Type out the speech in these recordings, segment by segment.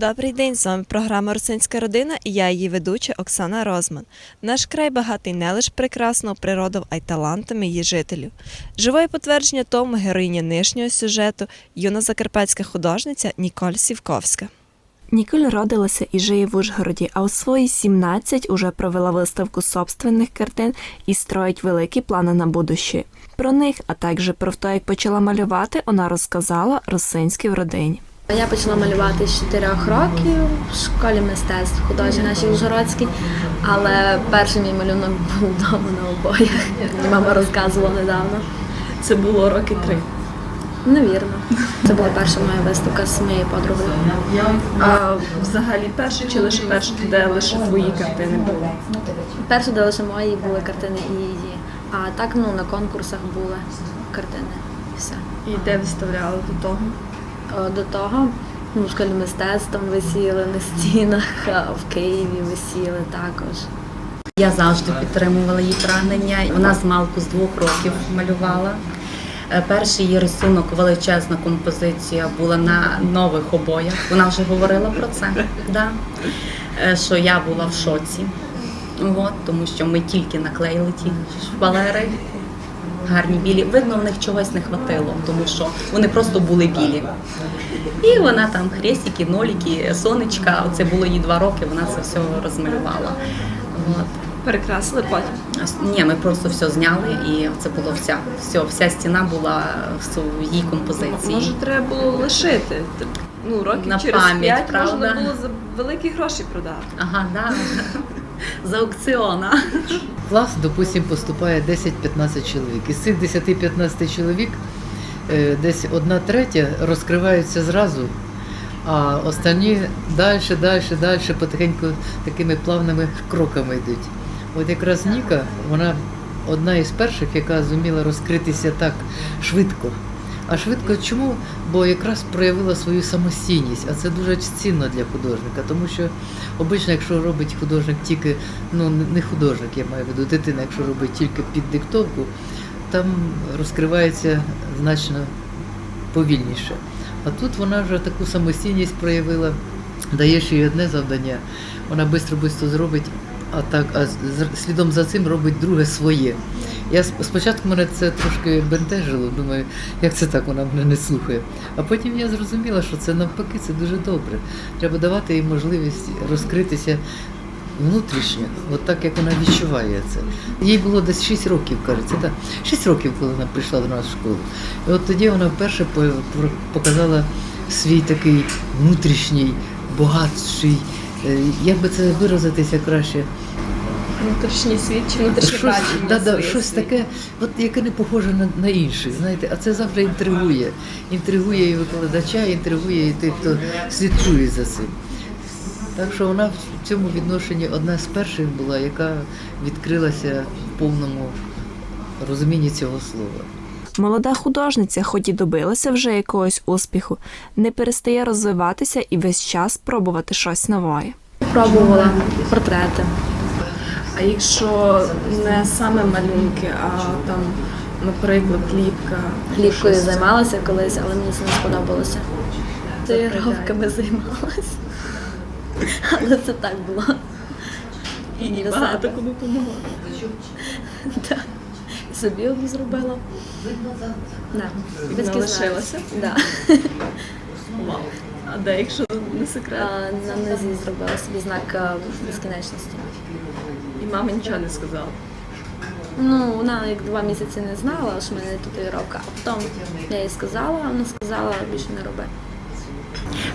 Добрий день, з вами програма Русинська родина і я її ведуча Оксана Розман. Наш край багатий не лише прекрасною природою, а й талантами її жителів. Живе потвердження тому героїня нижнього сюжету, юна закарпатська художниця Ніколь Сівковська. Ніколь родилася і жиє в Ужгороді, а у свої 17 уже провела виставку собственних картин і строїть великі плани на будуще. Про них, а також про те, як почала малювати, вона розказала Русинській в родині. Я почала малювати з 4 років в школі мистецтв художній нашій Ужгородській, але перший мій малюнок був вдома на обоях. Мама розказувала недавно. Це було роки три. Невірно. Це була перша моя виставка з моєю подругою. А взагалі перший чи лише перший, де лише твої картини були? Перша, де лише мої були картини і її. А так ну на конкурсах були картини. І все. І де виставляли до того? О, До того ну, в школі мистецтв там висіли на стінах, а в Києві висіли також. Я завжди підтримувала її прагнення. Вона з малку з двох років малювала. Е, Перший її рисунок, величезна композиція була на нових обоях. Вона вже говорила про це, да. Е, що я була в шоці. От, тому що ми тільки наклеїли ті шпалери. Гарні білі. Видно, в них чогось не хватило, тому що вони просто були білі. І вона там хрестики, ноліки, сонечка. Оце було їй два роки, вона це все розмалювала. От. Перекрасили потім. Ні, ми просто все зняли, і це було вся. Все, вся стіна була в її композиції. Може, треба було лишити. Ну, років На через пам'ять, п'ять правда? можна було за великі гроші продати. Ага, да. з аукціона. В клас, допустим, поступає 10-15 чоловік. Із цих 10-15 чоловік е, десь одна третя розкриваються зразу, а останні далі, далі, далі, потихеньку такими плавними кроками йдуть. От якраз Ніка, вона одна із перших, яка зуміла розкритися так швидко. А швидко чому? Бо якраз проявила свою самостійність, а це дуже цінно для художника, тому що обично, якщо робить художник тільки, ну не художник, я маю в виду дитина, якщо робить тільки під диктовку, там розкривається значно повільніше. А тут вона вже таку самостійність проявила, даєш їй одне завдання, вона швидко-швидко зробить, а так, а слідом за цим робить друге своє. Я спочатку мене це трошки бентежило, думаю, як це так вона мене не слухає. А потім я зрозуміла, що це навпаки, це дуже добре. Треба давати їй можливість розкритися внутрішньо, от так як вона відчуває це. Їй було десь 6 років, кажеться, так. 6 років, коли вона прийшла до нас в школу. І от тоді вона вперше показала свій такий внутрішній, багатший, як би це виразитися краще, Внутрішній світ чи внутрішнє щось, бачення. да, да, щось таке, от, яке не похоже на, на інших, знаєте, а це завжди інтригує. Інтригує і викладача, інтригує і тих, хто слідкує за цим. Так що вона в цьому відношенні одна з перших була, яка відкрилася в повному розумінні цього слова. Молода художниця, хоч і добилася вже якогось успіху, не перестає розвиватися і весь час пробувати щось нове. Пробувала портрети. А якщо не саме малюнки, а там, наприклад, ліпка. Ліпкою щось. займалася колись, але мені це не сподобалося. Татуїровками займалася. Але це так було. І багато кому допомогла. Так. Собі одну зробила. Да. Батьки Да. Вау. А де, якщо не секрет? А, На низі зробила собі знак а, безкінечності. І мама нічого не сказала. Ну, вона як два місяці не знала, що в мене татуїровка, а потім я їй сказала, а вона сказала, більше не роби.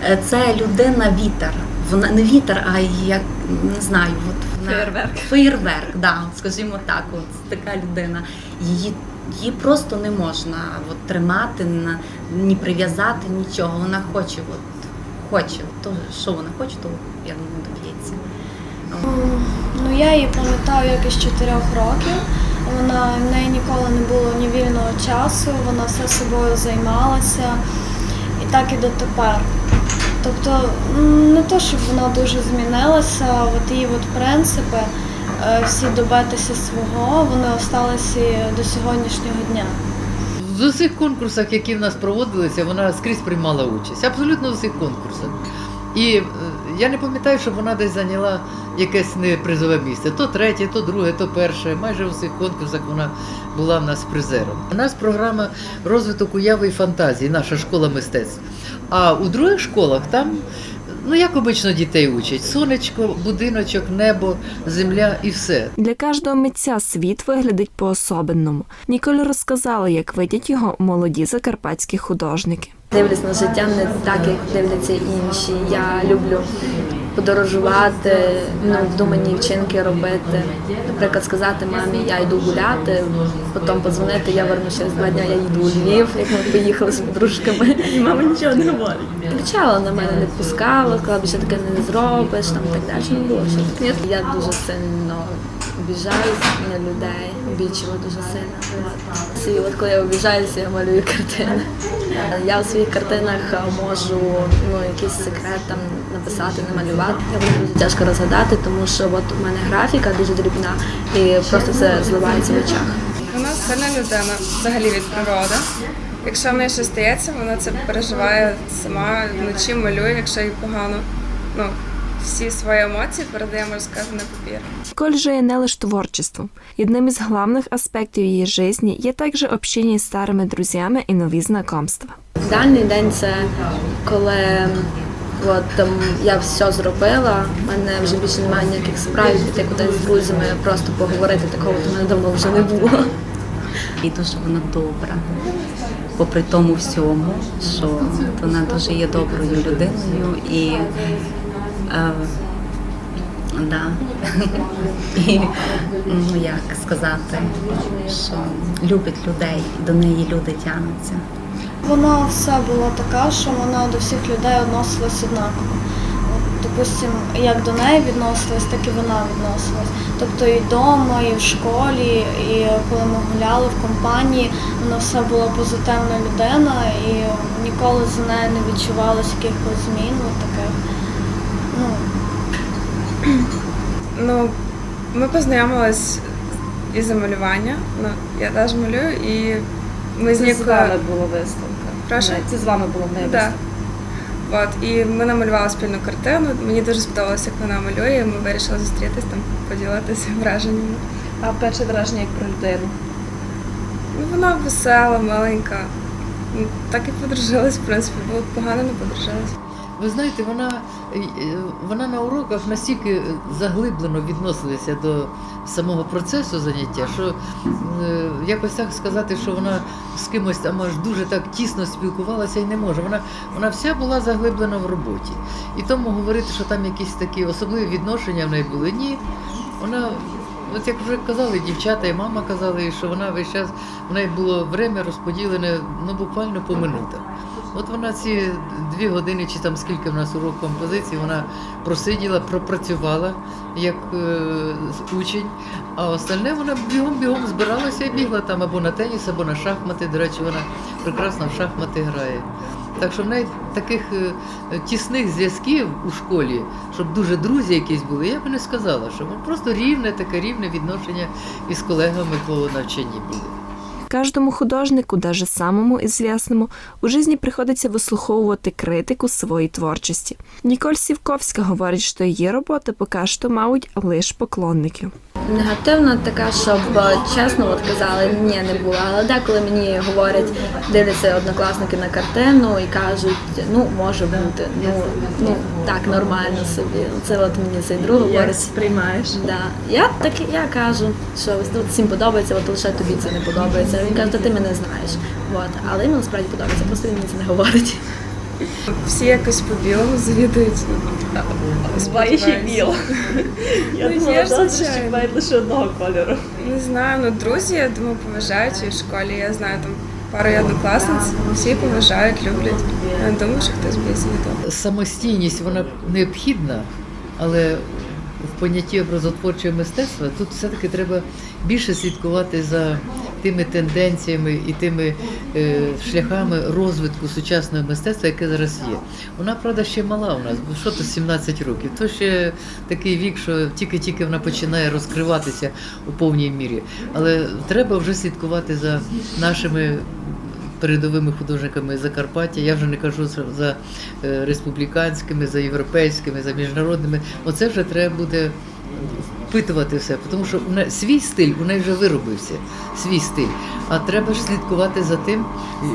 Е, Це людина вітер. Вона не вітер, а як не знаю, от вона Феєрверк. Феєрверк, да, скажімо так, от така людина. Її, її просто не можна от, тримати, ні прив'язати, нічого. Вона хоче, от, хоче. То, що вона хоче, то я думаю, доб'ється. Ну, я її пам'ятаю як із чотирьох років. Вона в неї ніколи не було ні вільного часу, вона все собою займалася і так і дотепер. Тобто не то, щоб вона дуже змінилася, от її от принципи, е, всі добитися свого, вони осталися до сьогоднішнього дня. з усіх конкурсах, які в нас проводилися, вона скрізь приймала участь. Абсолютно в усіх конкурсах. І е, я не пам'ятаю, щоб вона десь зайняла якесь не призове місце. То третє, то друге, то перше. Майже в усіх конкурсах вона була в нас призером. У нас програма розвиток уяви і фантазії, наша школа мистецтв. А у других школах там, ну як обично дітей учать: сонечко, будиночок, небо, земля і все. Для кожного митця світ виглядить по-особенному. Ніколь розказала, як видять його молоді закарпатські художники. Дивлюсь на життя не так, як дивляться інші. Я люблю подорожувати, ну, вдумані вчинки робити. Наприклад, сказати мамі, я йду гуляти, потім подзвонити, я вернуся через два дні, я їду у Львів, як ми поїхали з подружками. І мама нічого не говорить. Кричала на мене, не пускала, сказала, що таке не зробиш, там так далі. Не було що. Я дуже сильно обіжаюсь на людей, обічила дуже сильно. І от коли я обіжаюся, я малюю картини. Я у своїх картинах можу ну, якийсь секрет там написати, намалювати. Буду дуже тяжко розгадати, тому що от у мене графіка дуже дрібна і просто все зливається в очах. Вона сильна людина, взагалі від природи. Якщо в неї щось стається, вона це переживає сама вночі малює, якщо їй погано. Ну, всі свої емоції передає, можна на папір. Ніколь же є не лише творчеством. Одним із головних аспектів її житті є також общення з старими друзями і нові знайомства. Ідеальний день це коли от, там, я все зробила, в мене вже більше немає ніяких справ, піти кудись з друзями, просто поговорити такого, то мене давно вже не було. І дуже вона добра. Попри тому всьому, що вона дуже є доброю людиною і да. і ну як сказати, що любить людей, до неї люди тягнуться. Вона все була така, що вона до всіх людей відносилась однаково. Допустим, як до неї відносилась, так і вона відносилась. Тобто і вдома, і в школі, і коли ми гуляли в компанії, вона все була позитивна людина і ніколи за нею не відчувалось якихось змін таких. Ну, Ну, ми познайомились із-за малювання. Ну, я теж малюю, і ми з Це з Нікою... вами була виставка. Прошу? Це з вами була в неї Да. виставка. От, і ми намалювали спільну картину. Мені дуже сподобалося, як вона малює. і Ми вирішили зустрітись там, поділитися враженнями. А перше враження як про людину. Ну, вона весела, маленька. Ну, Так і подружилась, в принципі, було б погано, не подружилась. Ви знаєте, вона, вона на уроках настільки е, заглиблено відносилася до самого процесу заняття, що е, якось так сказати, що вона з кимось там аж дуже так тісно спілкувалася і не може. Вона, вона вся була заглиблена в роботі. І тому говорити, що там якісь такі особливі відношення в неї були, ні. Вона, от як вже казали дівчата і мама казали, що вона весь час в неї було время розподілене ну, буквально по минутах. От вона ці дві години чи там скільки в нас урок композиції, вона просиділа, пропрацювала як е, учень, а остальне вона бігом-бігом збиралася і бігла там або на теніс, або на шахмати. До речі, вона прекрасно в шахмати грає. Так що в неї таких е, тісних зв'язків у школі, щоб дуже друзі якісь були, я би не сказала, що просто рівне, таке рівне відношення із колегами по навчанні були. Кожному художнику, даже самому ізвісному, у житті приходиться вислуховувати критику своєї творчості. Ніколь Сівковська говорить, що її роботи поки що мають лише поклонників. Негативна така, щоб е, чесно от казали, ні, не було. Але деколи мені говорять, дивляться однокласники на картину і кажуть, ну може бути, ну ну так нормально собі. Це от мені цей друг говорить. сприймаєш? Да. Я так я кажу, що ось тут всім подобається, от лише тобі це не подобається. Він каже, ти мене знаєш. От. Але йому насправді подобається, просто він мені це не говорить. Всі якось по білому завідують. Збає ще біло. Я Ну, думала, що мають лише одного кольору. Не знаю, ну друзі, я думаю, поважають і в школі. Я знаю там пару однокласниць, всі поважають, люблять. Я не думаю, що хтось боїться від самостійність вона необхідна, але в понятті образотворчого мистецтва тут все-таки треба більше слідкувати за тими тенденціями і тими е, шляхами розвитку сучасного мистецтва, яке зараз є. Вона, правда, ще мала у нас, бо що то 17 років, то ще такий вік, що тільки-тільки вона починає розкриватися у повній мірі. Але треба вже слідкувати за нашими передовими художниками Закарпаття. Я вже не кажу за, е, республіканськими, за європейськими, за міжнародними. Оце вже треба буде впитувати все, тому що у неї свій стиль у неї вже виробився, свій стиль. А треба ж слідкувати за тим,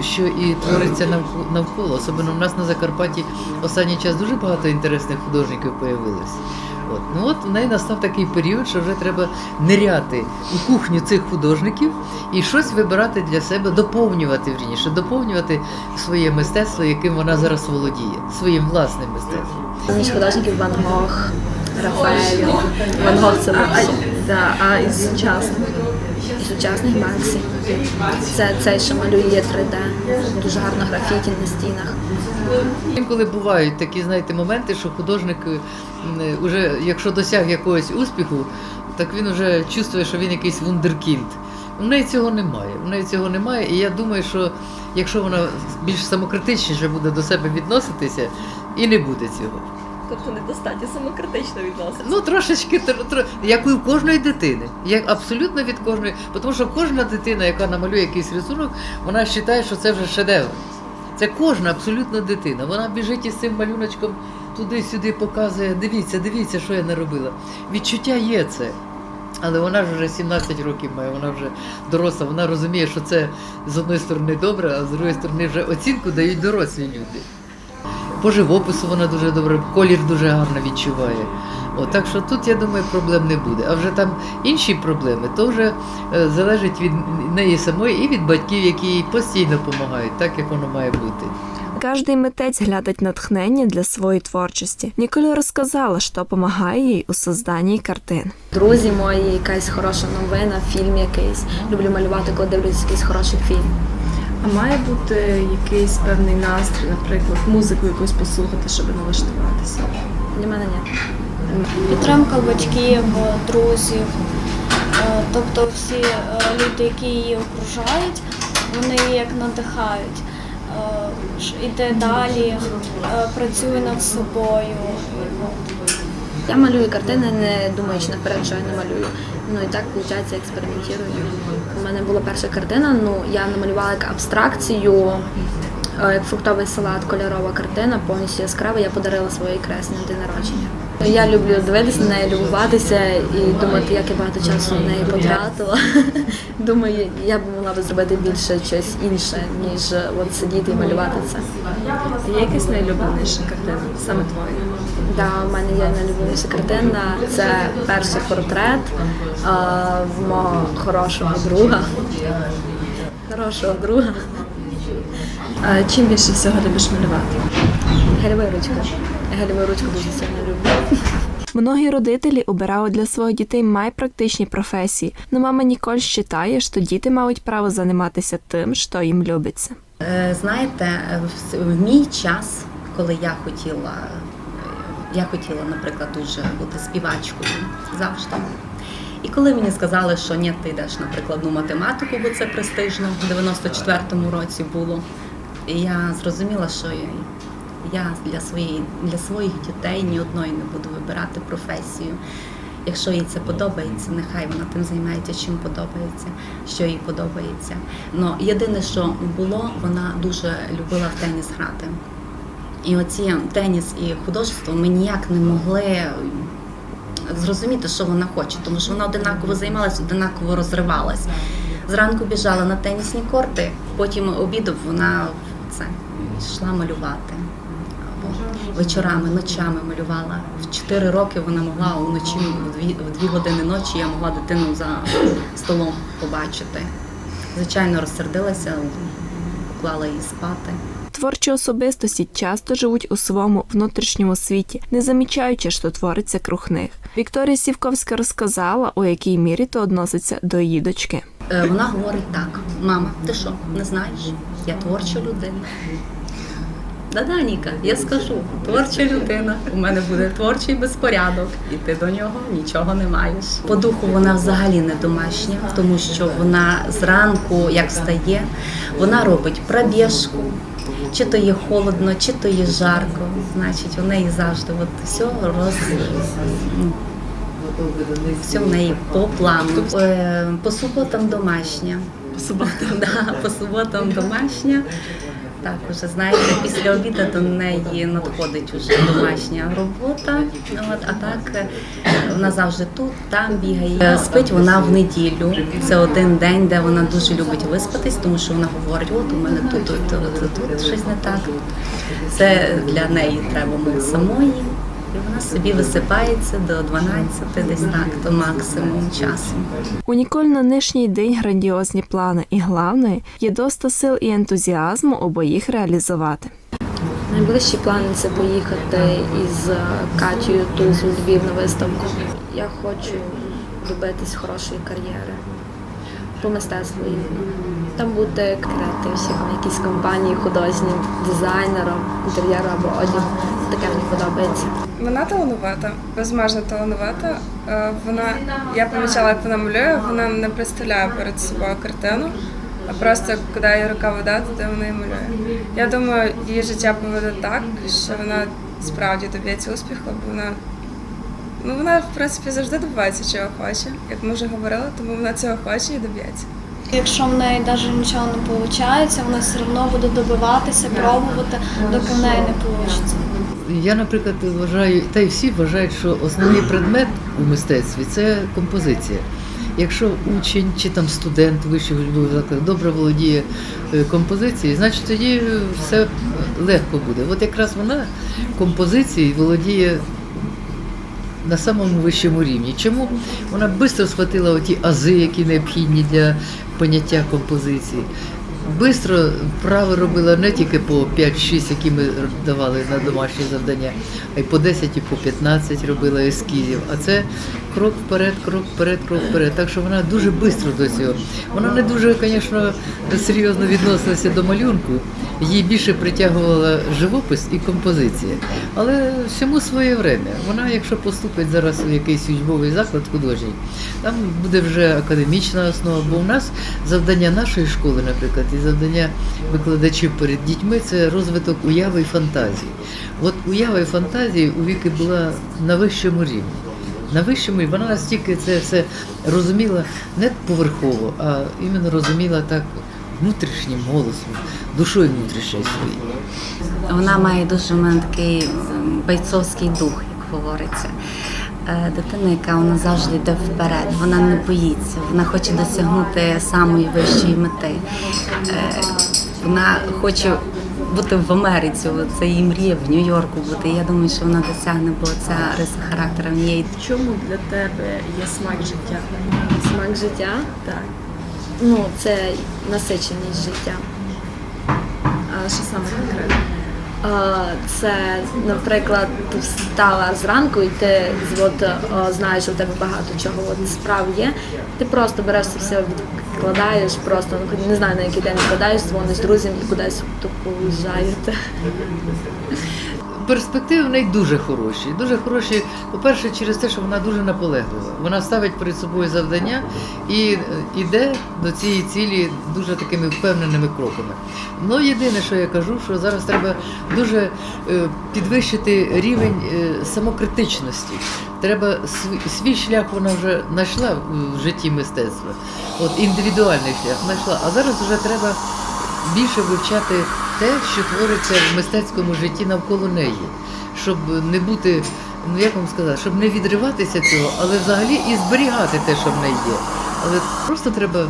що і твориться навк- навколо. Особливо в нас на Закарпатті останній час дуже багато інтересних художників появилось. От. Ну от в неї настав такий період, що вже треба ниряти у кухню цих художників і щось вибирати для себе, доповнювати вірніше, доповнювати своє мистецтво, яким вона зараз володіє, своїм власним мистецтвом. Між художників Ван Гог, Рафаель. Ван Гог це Максим. да, а із сучасних? Сучасних Максі. Це цей, що малює 3D. Дуже гарно графіті на стінах. Інколи бувають такі, знаєте, моменти, що художник, м, уже, якщо досяг якогось успіху, так він вже чувствує, що він якийсь вундеркінд. У неї цього немає. У неї цього немає. І я думаю, що якщо вона більш самокритичніше буде до себе відноситися, і не буде цього. Тобто недостатньо самокритично відноситься. Ну, трошечки, тр- тр- як і у кожної дитини. Як абсолютно від кожної. Тому що кожна дитина, яка намалює якийсь рисунок, вона вважає, що це вже шедевр. Це кожна абсолютно дитина. Вона біжить із цим малюночком туди-сюди, показує, дивіться, дивіться, що я наробила. Відчуття є це. Але вона ж вже 17 років має, вона вже доросла, вона розуміє, що це з одної сторони добре, а з другої сторони вже оцінку дають дорослі люди. По живопису вона дуже добре, колір дуже гарно відчуває. От, так що тут, я думаю, проблем не буде. А вже там інші проблеми, то вже е, залежить від неї самої і від батьків, які їй постійно допомагають, так як воно має бути. Кожний митець глядить натхнення для своєї творчості. Ніколя розказала, що допомагає їй у созданні картин. Друзі мої, якась хороша новина, фільм якийсь. Люблю малювати, коли дивлюсь якийсь хороший фільм. А має бути якийсь певний настрій, наприклад, музику якусь послухати, щоб налаштуватися. Для мене ні. Підтримка батьків, друзів. Е, Тобто всі е, люди, які її окружають, вони її як надихають. Е, Іде далі, працює над собою. Я малюю картини, не думаючи наперед, що я не малюю. Ну і так виходить, експериментую. У мене була перша картина, ну я намалювала як абстракцію, е, як фруктовий салат, кольорова картина, повністю яскрава. Я подарила своїй кресні на день народження. Я люблю дивитися на неї, любуватися і думати, як я багато часу на неї потратила. Думаю, я б могла б зробити більше щось інше, ніж от сидіти і малювати це. Є якась найулюбленіша картина, саме твоя? Да, у мене є найулюбленіша картина. Це перший портрет а, в мого хорошого друга. Хорошого друга. А чим більше всього любиш малювати? Гельову Гельову ручку дуже сильно люблю. Многі родителі обирають для своїх дітей майпрактичні професії, но мама Ніколь вважає, що діти мають право займатися тим, що їм любиться. Е, Знаєте, в- мій час, коли я хотіла, я хотіла, наприклад, дуже бути співачкою завжди. І коли мені сказали, що ні, ти йдеш на прикладну математику, бо це престижно, в 94-му році було. І я зрозуміла, що я для, своєї, для своїх дітей ні одної не буду вибирати професію. Якщо їй це подобається, нехай вона тим займається, чим подобається, що їй подобається. Ну єдине, що було, вона дуже любила в теніс грати. І оці теніс і художество ми ніяк не могли зрозуміти, що вона хоче, тому що вона одинаково займалась, одинаково розривалась. Зранку біжала на тенісні корти, потім обідом вона це йшла малювати. Вечорами, ночами малювала. В 4 роки вона могла вночі, в 2, в 2 години ночі я могла дитину за столом побачити. Звичайно, розсердилася, поклала її спати. Творчі особистості часто живуть у своєму внутрішньому світі, не замічаючи, що твориться круг них. Вікторія Сівковська розказала, у якій мірі то відноситься до її дочки. Е, Вона говорить так: мама, ти що, не знаєш? Я творча людина. Да-да, Ніка, я скажу, творча людина. У мене буде творчий безпорядок, і ти до нього нічого не маєш. По духу вона взагалі не домашня, тому що вона зранку, як встає, вона робить пробіжку. Чи то є холодно, чи то є жарко. Значить, у неї завжди от все роз, все в неї по плану. Е, По суботам домашня. суботам. Да, по суботам домашня. Так, уже знаєте, після обіду до неї надходить уже домашня робота. От, а так е, вона завжди тут, там бігає. Е, Спить вона в неділю. Це один день, де вона дуже любить виспатись, тому що вона говорить, от у мене тут, тут, тут, тут щось не так. Це для неї треба ми самої. І вона собі висипається до 12, десь так, до максимум часу. У Ніколь на нинішній день грандіозні плани, і головне, є доста сил і ентузіазму обоїх реалізувати. Найближчі плани це поїхати із е, Катєю Туз у Львів на виставку. Я хочу добитись хорошої кар'єри по мистецтву. Там бути креативщиком, в якійсь компанії, художнім дизайнером, інтер'єру або одягу. Таке мені подобається. Вона талановита, безмежно талановита. Е, Вона, я помічала, як вона малює, вона не представляє перед собою картину, а просто куди її рука веде, туди вона і малює. Я думаю, її життя поведе так, що вона справді доб'ється успіху, бо вона. Ну, вона, в принципі, завжди добивається, чого хоче. Як ми вже говорили, тому вона цього хоче і доб'ється. Якщо в неї навіть нічого не виходить, вона все одно буде добиватися, пробувати, доки в неї не вийде. Я, наприклад, вважаю, та й всі вважають, що основний предмет у мистецтві це композиція. Якщо учень чи там студент вищих учбових закладів добре володіє е, композицією, значить тоді все легко буде. От якраз вона композицією володіє на самому вищому рівні. Чому вона швидко схватила оті ази, які необхідні для поняття композиції. Бистро вправи робила не тільки по 5-6, які ми давали на домашні завдання, а й по 10 і по 15 робила ескізів. А це крок вперед, крок вперед, крок вперед. Так що вона дуже швидко до цього. Вона не дуже, звісно, серйозно відносилася до малюнку. Її більше притягувала живопис і композиція. Але всьому своє время. Вона, якщо поступить зараз у якийсь учбовий заклад художній, там буде вже академічна основа, бо у нас завдання нашої школи, наприклад, і завдання викладачів перед дітьми це розвиток уяви і фантазії. От уява і фантазія у віки була на вищому рівні. На вищому, і вона настільки це все розуміла не поверхово, а іменно розуміла так внутрішнім голосом, душою внутрішньою своєю. Вона має дуже в мене такий бойцовський дух, як говориться. Е, Дитина, яка вона завжди йде вперед, вона не боїться, вона хоче досягнути самої вищої мети. Е, Вона хоче бути в Америці, це її мрія в Нью-Йорку бути. Я думаю, що вона досягне, бо ця риса характеру в ній Чому для тебе є смак життя? Смак життя Так. Ну це насиченість життя. А що саме конкретно? Це, наприклад, ти встала зранку і ти от, о, знаєш, що в тебе багато чого от, справ є. Ти просто береш це все, відкладаєш, просто ну, не знаю на який день відкладаєш, дзвониш друзям і кудись тупо уїжджаєте. Перспективи в неї дуже хороші. Дуже хороші, по-перше, через те, що вона дуже наполеглива. Вона ставить перед собою завдання і е, йде до цієї цілі дуже такими впевненими кроками. Ну, єдине, що я кажу, що зараз треба дуже е, підвищити рівень е, самокритичності. Треба свій шлях вона вже знайшла в житті мистецтва. От індивідуальний шлях знайшла. А зараз вже треба більше вивчати те, що твориться в мистецькому житті навколо неї, щоб не бути, ну як вам сказати, щоб не відриватися цього, але взагалі і зберігати те, що в неї є. Але просто треба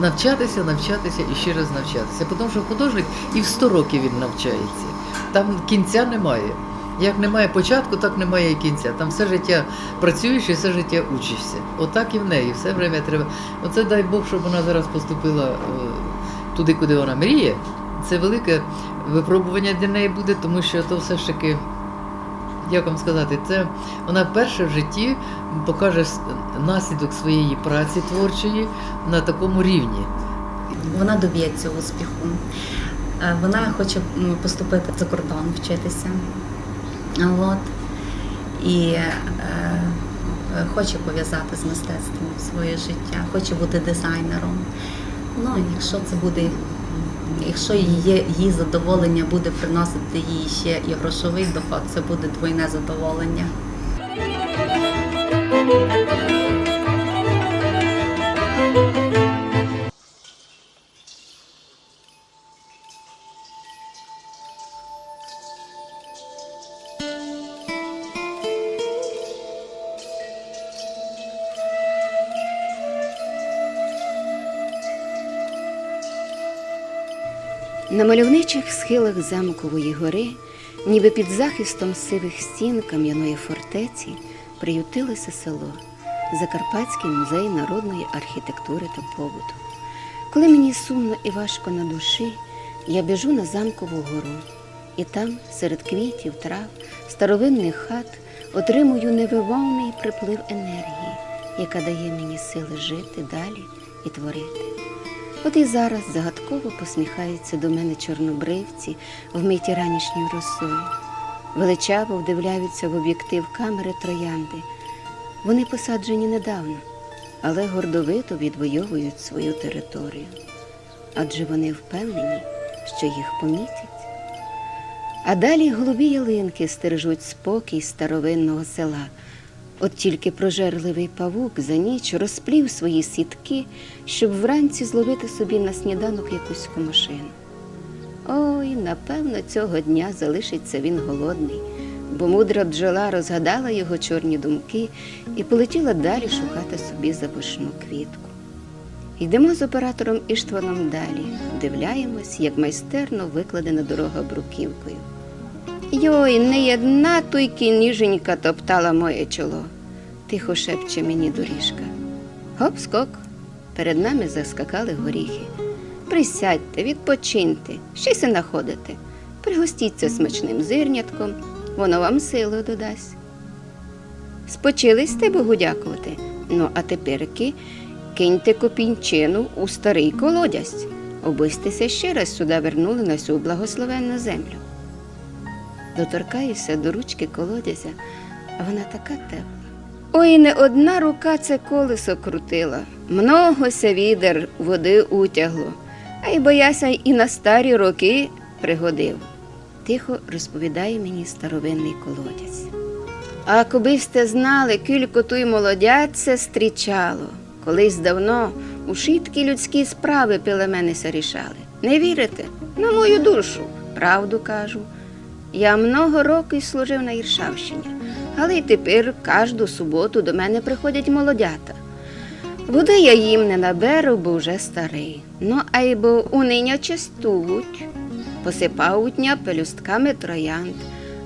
навчатися, навчатися і ще раз навчатися. Тому що художник і в 100 років він навчається. Там кінця немає. Як немає початку, так немає і кінця. Там все життя працюєш і все життя учишся. Отак і в неї. Все время треба. Оце дай Бог, щоб вона зараз поступила е, туди, куди вона мріє. Це велике випробування для неї буде, тому що то все ж таки, як вам сказати, це вона перша в житті покаже наслідок своєї праці творчої на такому рівні. вона доб'ється успіху. Е, Вона хоче поступити за кордон, вчитися. От. І е, е, хоче пов'язати з мистецтвом своє життя, хоче бути дизайнером. Ну, якщо це буде, якщо її, її задоволення буде приносити їй ще і грошовий доход, це буде двойне задоволення. На мальовничих схилах замкової гори, ніби під захистом сивих стін кам'яної фортеці, приютилося село Закарпатський музей народної архітектури та побуту. Коли мені сумно і важко на душі, я біжу на замкову гору, і там, серед квітів, трав, старовинних хат, отримую невивовний приплив енергії, яка дає мені сили жити далі і творити. От і зараз загадково посміхаються до мене чорнобривці вмиті ранішньою росою. Величаво вдивляються в об'єктив камери троянди. Вони посаджені недавно, але гордовито відвоюють свою територію. Адже вони впевнені, що їх помітять. А далі голубі ялинки стережуть спокій старовинного села. От тільки прожерливий павук за ніч розплів свої сітки, щоб вранці зловити собі на сніданок якусь комашину. Ой, напевно, цього дня залишиться він голодний, бо мудра бджола розгадала його чорні думки і полетіла далі шукати собі запашну квітку. Йдемо з оператором Іштваном далі, вдивляємось, як майстерно викладена дорога бруківкою. Йой, не одна туйки ніженька топтала моє чоло, тихо шепче мені доріжка. Гоп-скок. Перед нами заскакали горіхи. Присядьте, відпочиньте, ще се находите. Пригостіться смачним зирнятком, воно вам силу додасть. Спочились те Богу дякувати. Ну, а теперки киньте копінчину у старий колодязь, обистися ще раз сюди вернули на сю благословенну землю. Доторкаюся до ручки колодязя, а вона така тепла. Ой, не одна рука це колесо крутила, многося відер води утягло, а й бояся і на старі роки пригодив. Тихо розповідає мені старовинний колодязь. А коби сте знали, кілько той молодяться стрічало. Колись давно у шиткі людські справи пелеменися рішали. Не вірите? На мою душу, правду кажу. Я много років служив на Іршавщині, але й тепер кожну суботу до мене приходять молодята. Води я їм не наберу, бо вже старий. Ну, а й бо униня частують, посипають ня пелюстками троянд,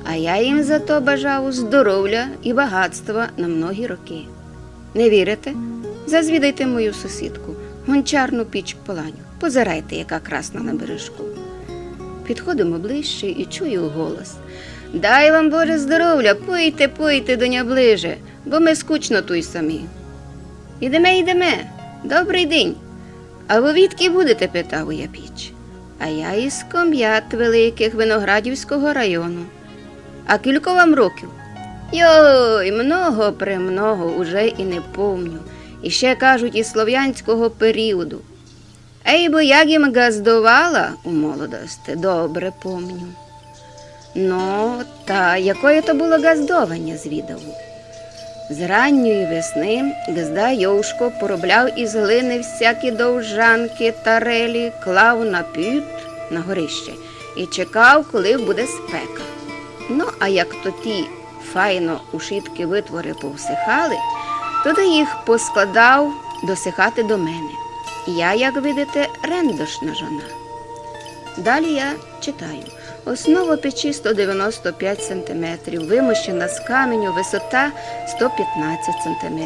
а я їм зато бажав здоров'я і багатства на многі роки. Не вірите? Зазвідайте мою сусідку, гончарну піч поланю. Позирайте, яка красна на бережку. Підходимо ближче і чую голос. Дай вам Боже здоров'я, пийте, пийте доня ближе, бо ми скучно тут самі. Ідеме, ідеме, добрий день. А ви відки будете? питав я піч. А я із ком'ят великих Виноградівського району. А кілько вам років? Йой, много премного уже і не помню. І ще кажуть із слов'янського періоду. Ей, бо як їм газдувала у молодості, добре помню. Ну, та якое то було газдовання звідав. З ранньої весни газда Йовшко поробляв із глини всякі довжанки, тарелі, клав на пют на горище і чекав, коли буде спека. Ну, а як то ті файно ушитки витвори повсихали, тоді їх поскладав досихати до мене. Я, як видите, рендошна жона. Далі я читаю. Основа печі 195 см, вимощена з каменю, висота 115 см,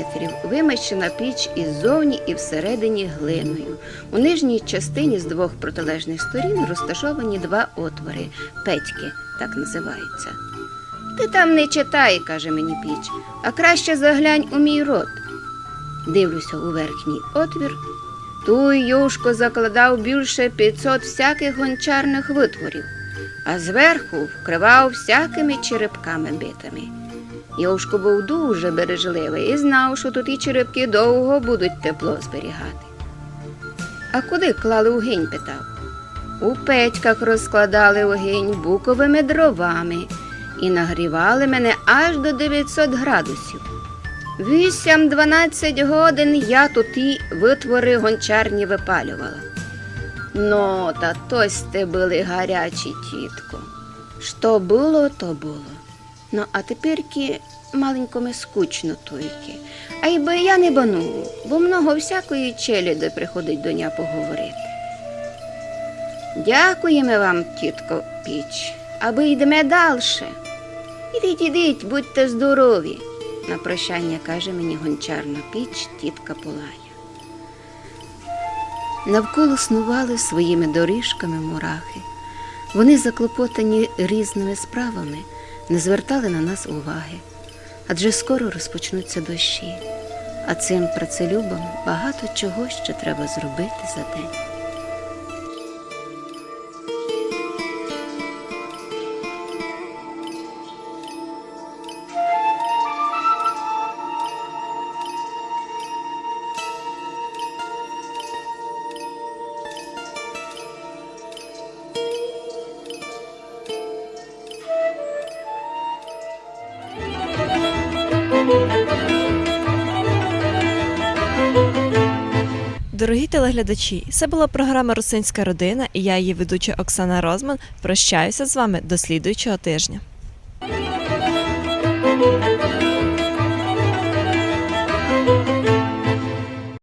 вимощена піч іззовні і всередині глиною. У нижній частині з двох протилежних сторін розташовані два отвори петьки, так називаються. Ти там не читай, каже мені піч, а краще заглянь у мій рот. Дивлюся у верхній отвір. Туй Юшко закладав більше 500 всяких гончарних витворів, а зверху вкривав всякими черепками битими. Йовшко був дуже бережливий і знав, що тут і черепки довго будуть тепло зберігати. А куди клали угінь? питав. У печках розкладали огінь буковими дровами і нагрівали мене аж до 900 градусів. Вісім-дванадцять годин я тут і витвори гончарні випалювала. Ну, та тось ти були гарячі, тітко. Що було, то було. Ну, а теперки маленькому скучно тільки. А й би я не бану, бо много всякої челяди приходить до ня поговорити. Дякуємо вам, тітко піч, аби йдемо далі. Ідіть, ідіть, будьте здорові. На прощання каже мені гончарна піч тітка Полая. Навколо снували своїми доріжками мурахи. Вони заклопотані різними справами, не звертали на нас уваги, адже скоро розпочнуться дощі, а цим працелюбам багато чого ще треба зробити за день. Телеглядачі, це була програма Русинська родина і я її ведуча Оксана Розман. Прощаюся з вами до слідуючого тижня.